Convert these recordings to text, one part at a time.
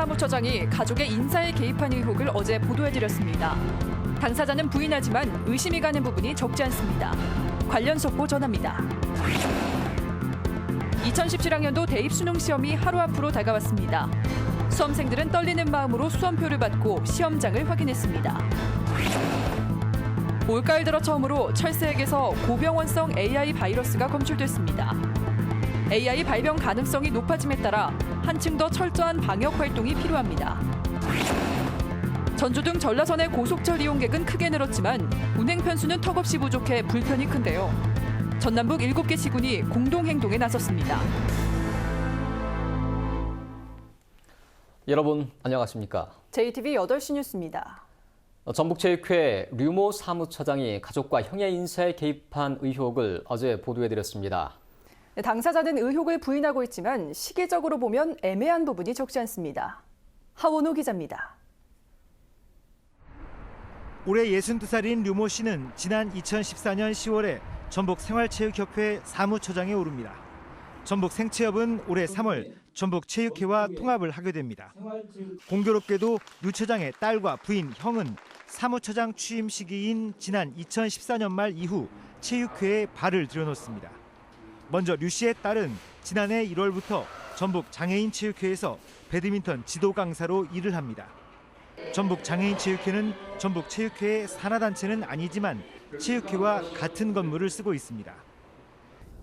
사무처장이 가족의 인사에 개입한 의혹을 어제 보도해드렸습니다. 당사자는 부인하지만 의심이 가는 부분이 적지 않습니다. 관련 속보 전합니다. 2017학년도 대입 수능 시험이 하루 앞으로 다가왔습니다. 수험생들은 떨리는 마음으로 수험표를 받고 시험장을 확인했습니다. 올가을 들어 처음으로 철새에게서 고병원성 AI 바이러스가 검출됐습니다. AI 발병 가능성이 높아짐에 따라 한층 더 철저한 방역 활동이 필요합니다. 전주 등 전라선의 고속철 이용객은 크게 늘었지만 운행 편수는 턱없이 부족해 불편이 큰데요. 전남북 7개 시군이 공동 행동에 나섰습니다. 여러분 안녕하십니까? JTV 8시 뉴스입니다. 어, 전북체육회 류모 사무처장이 가족과 형의 인사에 개입한 의혹을 어제 보도해드렸습니다. 당사자는 의혹을 부인하고 있지만 시기적으로 보면 애매한 부분이 적지 않습니다. 하원호 기자입니다. 올해 62살인 류모 씨는 지난 2014년 10월에 전북 생활체육협회 사무처장에 오릅니다. 전북 생체협은 올해 3월 전북 체육회와 통합을 하게 됩니다. 공교롭게도 류 처장의 딸과 부인, 형은 사무처장 취임 시기인 지난 2014년 말 이후 체육회에 발을 들여놓습니다. 먼저 류 씨의 딸은 지난해 1월부터 전북 장애인 체육회에서 배드민턴 지도 강사로 일을 합니다. 전북 장애인 체육회는 전북 체육회의 산하단체는 아니지만 체육회와 같은 건물을 쓰고 있습니다.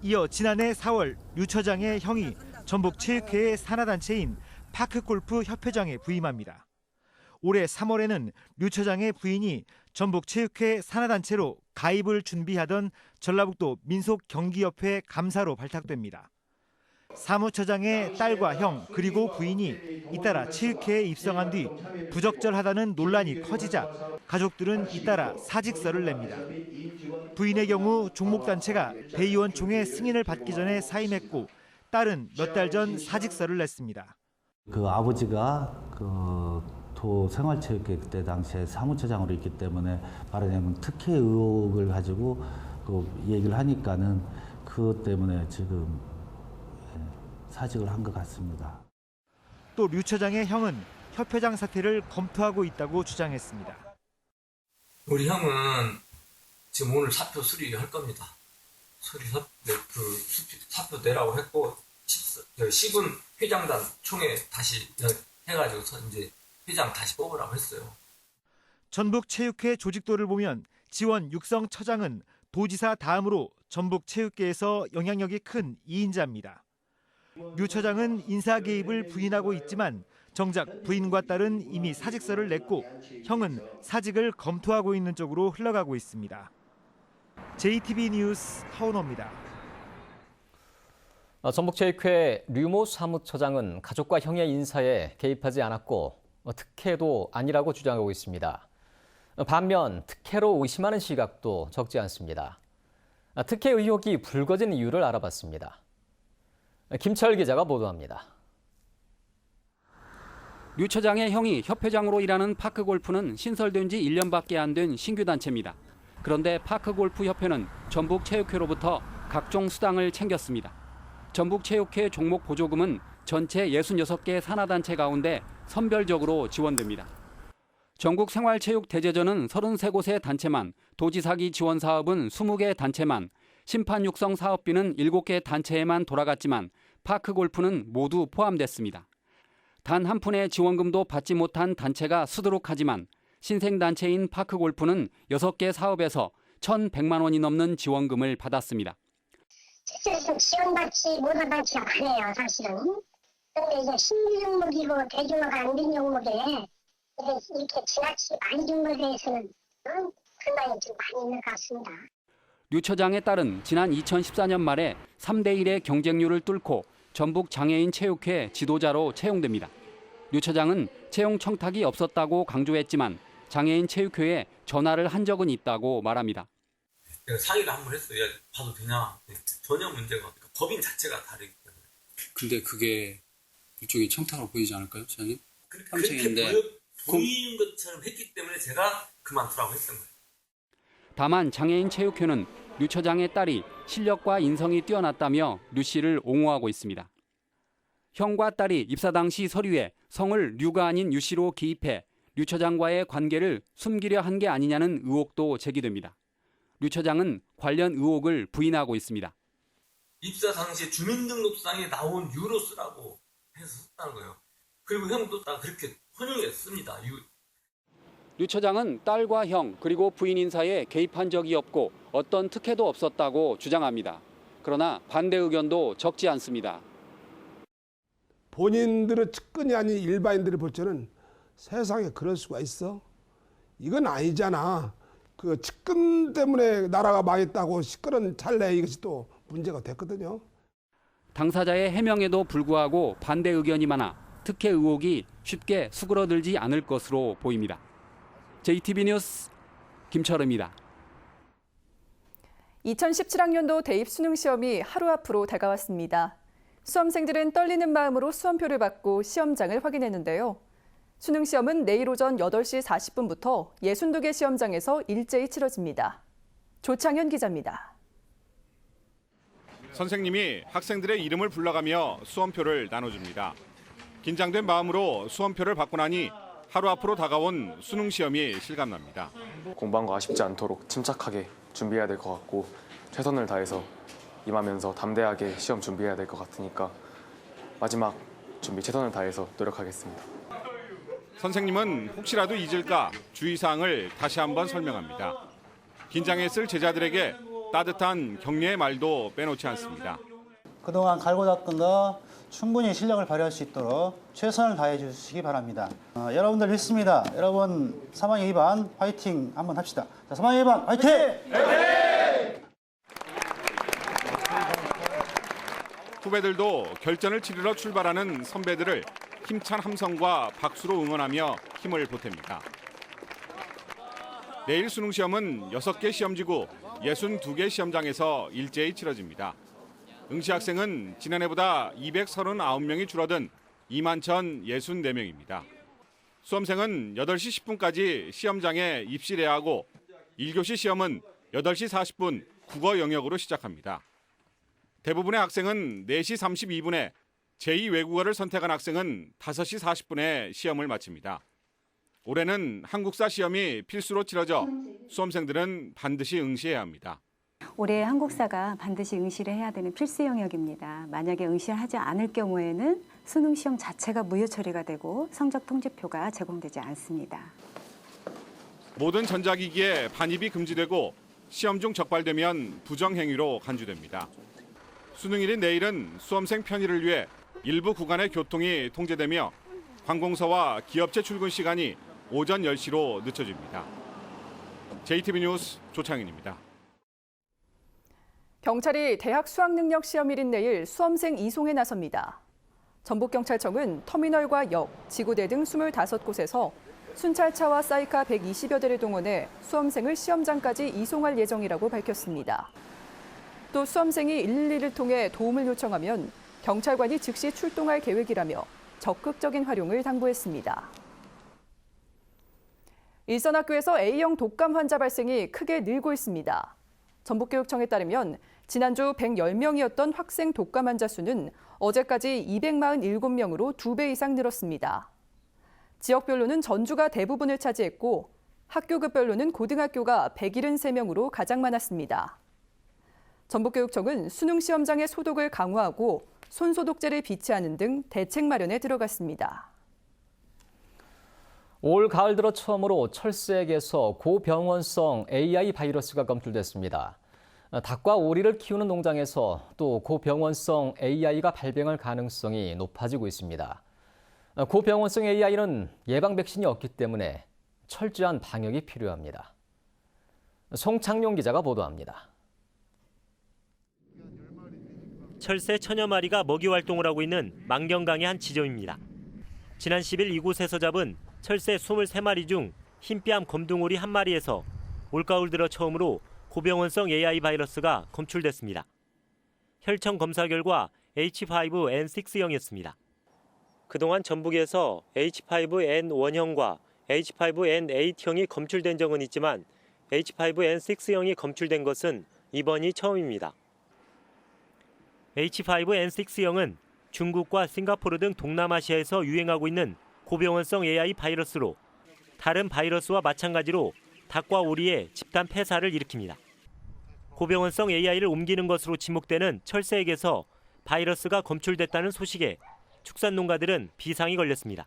이어 지난해 4월 류 처장의 형이 전북 체육회의 산하단체인 파크골프 협회장에 부임합니다. 올해 3월에는 류 처장의 부인이 전북 체육회 산하단체로 가입을 준비하던 전라북도 민속경기협회 감사로 발탁됩니다. 사무처장의 딸과 형 그리고 부인이 잇따라 체육회에 입성한 뒤 부적절하다는 논란이 커지자 가족들은 잇따라 사직서를 냅니다. 부인의 경우 종목단체가 대의원총회 승인을 받기 전에 사임했고 딸은 몇 달 전 사직서를 냈습니다. 그 아버지가 그 도 생활체육회 그때 당시에 사무처장으로 있기 때문에 말하자면 특혜 의혹을 가지고 그 얘기를 하니까는 그것 때문에 지금 예, 사직을 한 것 같습니다. 또 류 처장의 형은 협회장 사퇴를 검토하고 있다고 주장했습니다. 우리 형은 지금 오늘 사표 수리할 겁니다. 수리 사, 네, 그 수- 사표 내라고 했고 시- 저 시군 회장단 총회 다시 해가지고서 이제 회장 다시 뽑으라고 했어요. 전북 체육회 조직도를 보면 지원 육성 처장은 도지사 다음으로 전북 체육계에서 영향력이 큰 2인자입니다. 류 처장은 인사 개입을 부인하고 있지만 정작 부인과 딸은 이미 사직서를 냈고 형은 사직을 검토하고 있는 쪽으로 흘러가고 있습니다. JTB 뉴스 하원호입니다. 어, 전북체육회 류모 사무처장은 가족과 형의 인사에 개입하지 않았고 어, 특혜도 아니라고 주장하고 있습니다. 어, 반면 특혜로 의심하는 시각도 적지 않습니다. 아, 특혜 의혹이 불거진 이유를 알아봤습니다. 어, 김철 기자가 보도합니다. 류 처장의 형이 협회장으로 일하는 파크골프는 신설된 지 1년밖에 안 된 신규 단체입니다. 그런데 파크골프협회는 전북체육회로부터 각종 수당을 챙겼습니다. 전북체육회 종목 보조금은 전체 66개 산하단체 가운데 선별적으로 지원됩니다. 전국 생활체육대제전은 33곳의 단체만, 도지사기 지원 사업은 20개 단체만, 심판 육성 사업비는 7개 단체에만 돌아갔지만 파크 골프는 모두 포함됐습니다. 단 한 푼의 지원금도 받지 못한 단체가 수두룩하지만 신생단체인 파크 골프는 6개 사업에서 1,100만 원이 넘는 지원금을 받았습니다. 실제로 지원받지 못한 단체가 아니에요, 사실은. 근데 이제 신규 종목이고 대규모가 안 된 종목에 이렇게 지나치게 많이 준 것에 대해서는 어? 불만이 좀 많이 있는 것 같습니다. 류 처장의 딸은 지난 2014년 말에 3대 1의 경쟁률을 뚫고 전북 장애인 체육회 지도자로 채용됩니다. 류 처장은 채용 청탁이 없었다고 강조했지만 장애인 체육회에 전화를 한 적은 있다고 말합니다. 상의를 한 번 했어요. 야, 봐도 되냐? 네, 전혀 문제가 없으니까 법인 자체가 다르기 때문에. 근데 그게 일종의 청탁으로 보이지 않을까요, 시장님? 그- 보여, 보인 것처럼 했기 때문에 제가 그만두라고 했던 거예요. 다만 장애인 체육회는 류 처장의 딸이 실력과 인성이 뛰어났다며 류 씨를 옹호하고 있습니다. 형과 딸이 입사 당시 서류에 성을 류가 아닌 유 씨로 기입해 류 처장과의 관계를 숨기려 한 게 아니냐는 의혹도 제기됩니다. 류 처장은 관련 의혹을 부인하고 있습니다. 입사 당시에 주민등록상에 나온 유로 쓰라고 해서 썼다는 거예요. 그리고 형도 다 그렇게 혼용했습니다. 유, 류 처장은 딸과 형 그리고 부인 인사에 개입한 적이 없고 어떤 특혜도 없었다고 주장합니다. 그러나 반대 의견도 적지 않습니다. 본인들의 측근이 아닌 일반인들이 볼 때는 세상에 그럴 수가 있어? 이건 아니잖아. 그 측근 때문에 나라가 망했다고 시끄러운 찰나에 이것이 또 문제가 됐거든요. 당사자의 해명에도 불구하고 반대 의견이 많아 특혜 의혹이 쉽게 수그러들지 않을 것으로 보입니다. JTB 뉴스 김철음입니다. 2017학년도 대입 수능 시험이 하루 앞으로 다가왔습니다. 수험생들은 떨리는 마음으로 수험표를 받고 시험장을 확인했는데요. 수능 시험은 내일 오전 8시 40분부터 62개 시험장에서 일제히 치러집니다. 조창현 기자입니다. 선생님이 학생들의 이름을 불러가며 수험표를 나눠줍니다. 긴장된 마음으로 수험표를 받고 나니 하루 앞으로 다가온 수능 시험이 실감납니다. 공부한 거 아쉽지 않도록 침착하게 준비해야 될 것 같고 최선을 다해서 임하면서 담대하게 시험 준비해야 될 것 같으니까 마지막 준비 최선을 다해서 노력하겠습니다. 선생님은 혹시라도 잊을까 주의사항을 다시 한번 설명합니다. 긴장했을 제자들에게 따뜻한 격려의 말도 빼놓지 않습니다. 그동안 갈고 닦은 거 충분히 실력을 발휘할 수 있도록 최선을 다해 주시기 바랍니다. 어, 여러분들 믿습니다. 여러분 3학년 2반 화이팅 한번 합시다. 자, 3학년 2반 화이팅! 후배들도 결전을 치르러 출발하는 선배들을 힘찬 함성과 박수로 응원하며 힘을 보탭니다. 내일 수능 시험은 6개 시험지구 62개 시험장에서 일제히 치러집니다. 응시 학생은 지난해보다 239명이 줄어든 2만 1,064명입니다. 수험생은 8시 10분까지 시험장에 입실해야 하고 1교시 시험은 8시 40분 국어 영역으로 시작합니다. 대부분의 학생은 4시 32분에 제2 외국어를 선택한 학생은 5시 40분에 시험을 마칩니다. 올해는 한국사 시험이 필수로 치러져 수험생들은 반드시 응시해야 합니다. 올해 한국사가 반드시 응시를 해야 되는 필수 영역입니다. 만약에 응시를 하지 않을 경우에는 수능 시험 자체가 무효 처리가 되고 성적 통지표가 제공되지 않습니다. 모든 전자기기에 반입이 금지되고 시험 중 적발되면 부정행위로 간주됩니다. 수능일인 내일은 수험생 편의를 위해 일부 구간의 교통이 통제되며 관공서와 기업체 출근 시간이 오전 10시로 늦춰집니다. JTB 뉴스 조창현입니다. 경찰이 대학 수학능력 시험일인 내일 수험생 이송에 나섭니다. 전북경찰청은 터미널과 역, 지구대 등 25곳에서 순찰차와 사이카 120여 대를 동원해 수험생을 시험장까지 이송할 예정이라고 밝혔습니다. 또 수험생이 112를 통해 도움을 요청하면 경찰관이 즉시 출동할 계획이라며 적극적인 활용을 당부했습니다. 일선학교에서 A형 독감 환자 발생이 크게 늘고 있습니다. 전북교육청에 따르면 지난주 110명이었던 학생 독감 환자 수는 어제까지 247명으로 2배 이상 늘었습니다. 지역별로는 전주가 대부분을 차지했고 학교급별로는 고등학교가 173명으로 가장 많았습니다. 전북교육청은 수능 시험장의 소독을 강화하고 손소독제를 비치하는 등 대책 마련에 들어갔습니다. 올 가을 들어 처음으로 철새에게서 고병원성 AI 바이러스가 검출됐습니다. 닭과 오리를 키우는 농장에서 또 고병원성 AI가 발병할 가능성이 높아지고 있습니다. 고병원성 AI는 예방 백신이 없기 때문에 철저한 방역이 필요합니다. 송창용 기자가 보도합니다. 철새 천여 마리가 먹이 활동을 하고 있는 만경강의 한 지점입니다. 지난 10일 이곳에서 잡은 철새 23마리 중 흰뺨 검둥오리 한 마리에서 올가을 들어 처음으로 고병원성 AI 바이러스가 검출됐습니다. 혈청 검사 결과 H5N6형이었습니다. 그동안 전북에서 H5N1형과 H5N8형이 검출된 적은 있지만 H5N6형이 검출된 것은 이번이 처음입니다. H5N6형은 중국과 싱가포르 등 동남아시아에서 유행하고 있는 고병원성 AI 바이러스로 다른 바이러스와 마찬가지로 닭과 오리의 집단 폐사를 일으킵니다. 고병원성 AI를 옮기는 것으로 지목되는 철새에게서 바이러스가 검출됐다는 소식에 축산 농가들은 비상이 걸렸습니다.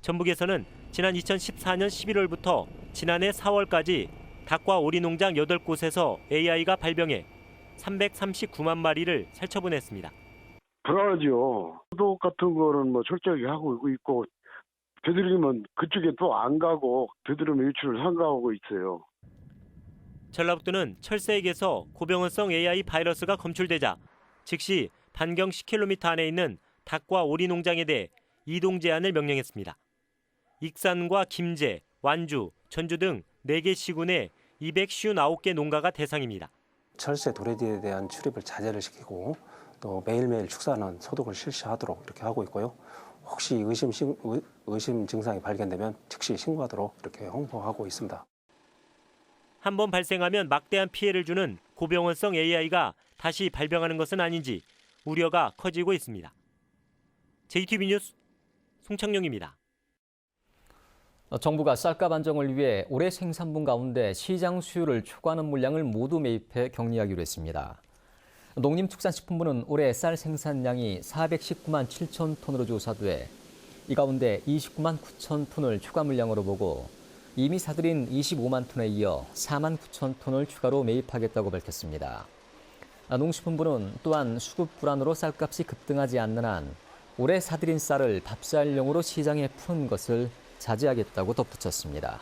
전북에서는 지난 2014년 11월부터 지난해 4월까지 닭과 오리 농장 8곳에서 AI가 발병해 339만 마리를 살처분했습니다. 불안하죠. 소독 같은 거는 뭐 철저하게 하고 있고 되도록이면 그쪽에 또 안 가고 되도록이면 유출을 삼가하고 있어요. 전라북도는 철새에게서 고병원성 AI 바이러스가 검출되자 즉시 반경 10km 안에 있는 닭과 오리 농장에 대해 이동 제한을 명령했습니다. 익산과 김제, 완주, 전주 등 4개 시군의 259개 농가가 대상입니다. 철새 도래지에 대한 출입을 자제를 시키고 또 매일매일 축사는 소독을 실시하도록 이렇게 하고 있고요. 혹시 의심, 의- 의심 증상이 발견되면 즉시 신고하도록 이렇게 홍보하고 있습니다. 한 번 발생하면 막대한 피해를 주는 고병원성 AI가 다시 발병하는 것은 아닌지 우려가 커지고 있습니다. JTB 뉴스 송창용입니다. 어, 정부가 쌀값 안정을 위해 올해 생산분 가운데 시장 수요를 초과하는 물량을 모두 매입해 격리하기로 했습니다. 농림축산식품부는 올해 쌀 생산량이 419만 7천 톤으로 조사돼 이 가운데 29만 9천 톤을 추가 물량으로 보고 이미 사들인 25만 톤에 이어 4만 9천 톤을 추가로 매입하겠다고 밝혔습니다. 아, 농식품부는 또한 수급 불안으로 쌀값이 급등하지 않는 한 올해 사들인 쌀을 밥쌀용으로 시장에 푸는 것을 자제하겠다고 덧붙였습니다.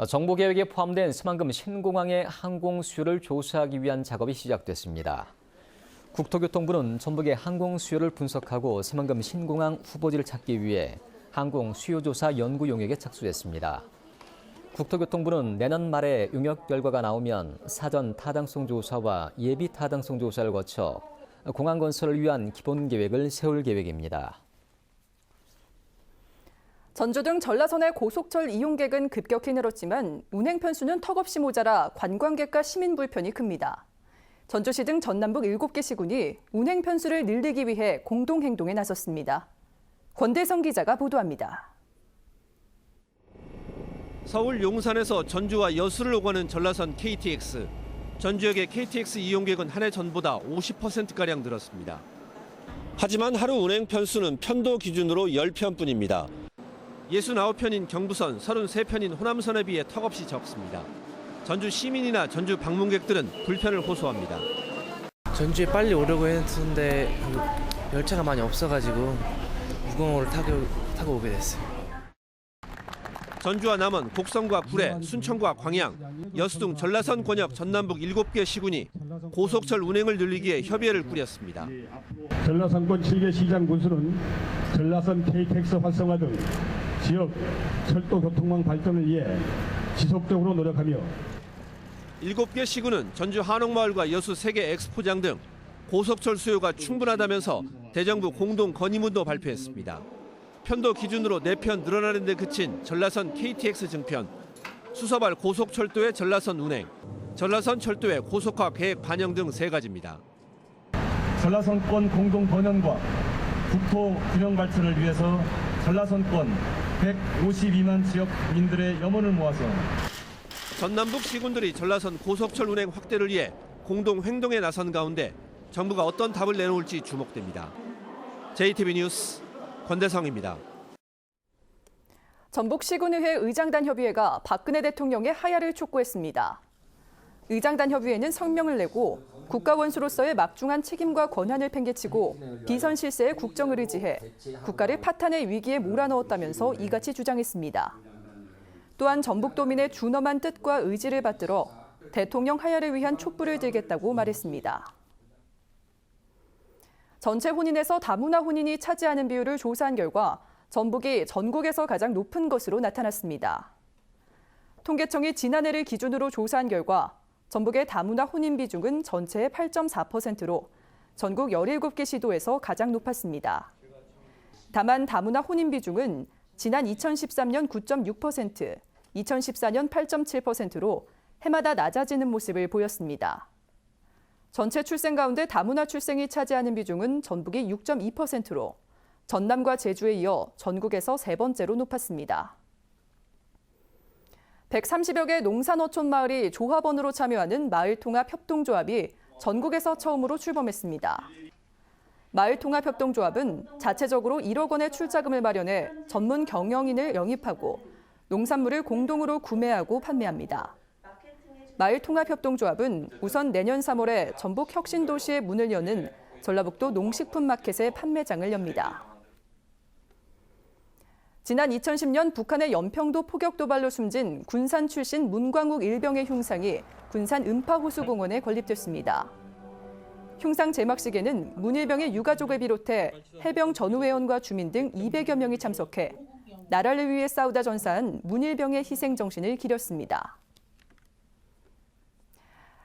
어, 정보 계획에 포함된 새만금 신공항의 항공 수요를 조사하기 위한 작업이 시작됐습니다. 국토교통부는 전북의 항공 수요를 분석하고 새만금 신공항 후보지를 찾기 위해 항공 수요 조사 연구 용역에 착수했습니다. 국토교통부는 내년 말에 용역 결과가 나오면 사전 타당성 조사와 예비 타당성 조사를 거쳐 공항 건설을 위한 기본 계획을 세울 계획입니다. 전주 등 전라선의 고속철 이용객은 급격히 늘었지만 운행 편수는 턱없이 모자라 관광객과 시민 불편이 큽니다. 전주시 등 전남북 7개 시군이 운행 편수를 늘리기 위해 공동 행동에 나섰습니다. 권대성 기자가 보도합니다. 서울 용산에서 전주와 여수를 오가는 전라선 KTX. 전주역의 KTX 이용객은 한 해 전보다 50%가량 늘었습니다. 하지만 하루 운행 편수는 편도 기준으로 10편뿐입니다. 69편인 경부선, 33편인 호남선에 비해 턱없이 적습니다. 전주 시민이나 전주 방문객들은 불편을 호소합니다. 전주에 빨리 오려고 했는데 그 열차가 많이 없어가지고 무공호를 타고, 타고 오게 됐어요. 전주와 남원, 곡성과 구례, 순천과 광양, 여수 등 전라선 권역 전남북 7개 시군이 고속철 운행을 늘리기에 협의회를 꾸렸습니다. 전라선권 7개 시장 군수는 전라선 KTX 활성화 등 지역 철도 교통망 발전을 위해 지속적으로 노력하며 7개 시군은 전주 한옥마을과 여수 세계 엑스포장 등 고속철 수요가 충분하다면서 대정부 공동 건의문도 발표했습니다. 편도 기준으로 4편 늘어나는 데 그친 전라선 KTX 증편, 수서발 고속철도의 전라선 운행, 전라선 철도의 고속화 계획 반영 등 세 가지입니다. 전라선권 공동 번영과 국토 균형 발전을 위해서 전라선권 152만 지역민들의 염원을 모아서 전남북 시군들이 전라선 고속철 운행 확대를 위해 공동 행동에 나선 가운데 정부가 어떤 답을 내놓을지 주목됩니다. JTB 뉴스 권대성입니다. 전북 시군의회 의장단 협의회가 박근혜 대통령의 하야를 촉구했습니다. 의장단 협의회는 성명을 내고 국가 원수로서의 막중한 책임과 권한을 팽개치고 비선 실세에 국정을 의지해 국가를 파탄의 위기에 몰아넣었다면서 이같이 주장했습니다. 또한 전북도민의 준엄한 뜻과 의지를 받들어 대통령 하야를 위한 촛불을 들겠다고 말했습니다. 전체 혼인에서 다문화 혼인이 차지하는 비율을 조사한 결과 전북이 전국에서 가장 높은 것으로 나타났습니다. 통계청이 지난해를 기준으로 조사한 결과 전북의 다문화 혼인 비중은 전체의 8.4%로 전국 17개 시도에서 가장 높았습니다. 다만 다문화 혼인 비중은 지난 2013년 9.6%, 2014년 8.7%로 해마다 낮아지는 모습을 보였습니다. 전체 출생 가운데 다문화 출생이 차지하는 비중은 전북이 6.2%로 전남과 제주에 이어 전국에서 세 번째로 높았습니다. 130여 개 농산어촌 마을이 조합원으로 참여하는 마을통합협동조합이 전국에서 처음으로 출범했습니다. 마을통합협동조합은 자체적으로 1억 원의 출자금을 마련해 전문 경영인을 영입하고 농산물을 공동으로 구매하고 판매합니다. 마을통합협동조합은 우선 내년 3월에 전북 혁신도시에 문을 여는 전라북도 농식품 마켓의 판매장을 엽니다. 지난 2010년 북한의 연평도 포격 도발로 숨진 군산 출신 문광욱 일병의 흉상이 군산 음파호수공원에 건립됐습니다. 흉상 제막식에는 문일병의 유가족을 비롯해 해병 전우회원과 주민 등 200여 명이 참석해 나라를 위해 싸우다 전사한 문일병의 희생 정신을 기렸습니다.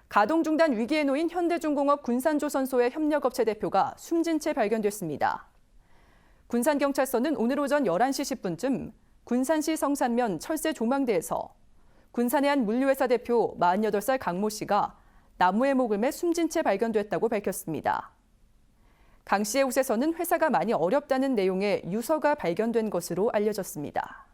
가동 중단 위기에 놓인 현대중공업 군산조선소의 협력업체 대표가 숨진 채 발견됐습니다. 군산경찰서는 오늘 오전 11시 10분쯤 군산시 성산면 철새 조망대에서 군산의 한 물류회사 대표 48살 강모 씨가 나무에 매 숨진 채 발견됐다고 밝혔습니다. 강 씨의 옷에서는 회사가 많이 어렵다는 내용의 유서가 발견된 것으로 알려졌습니다.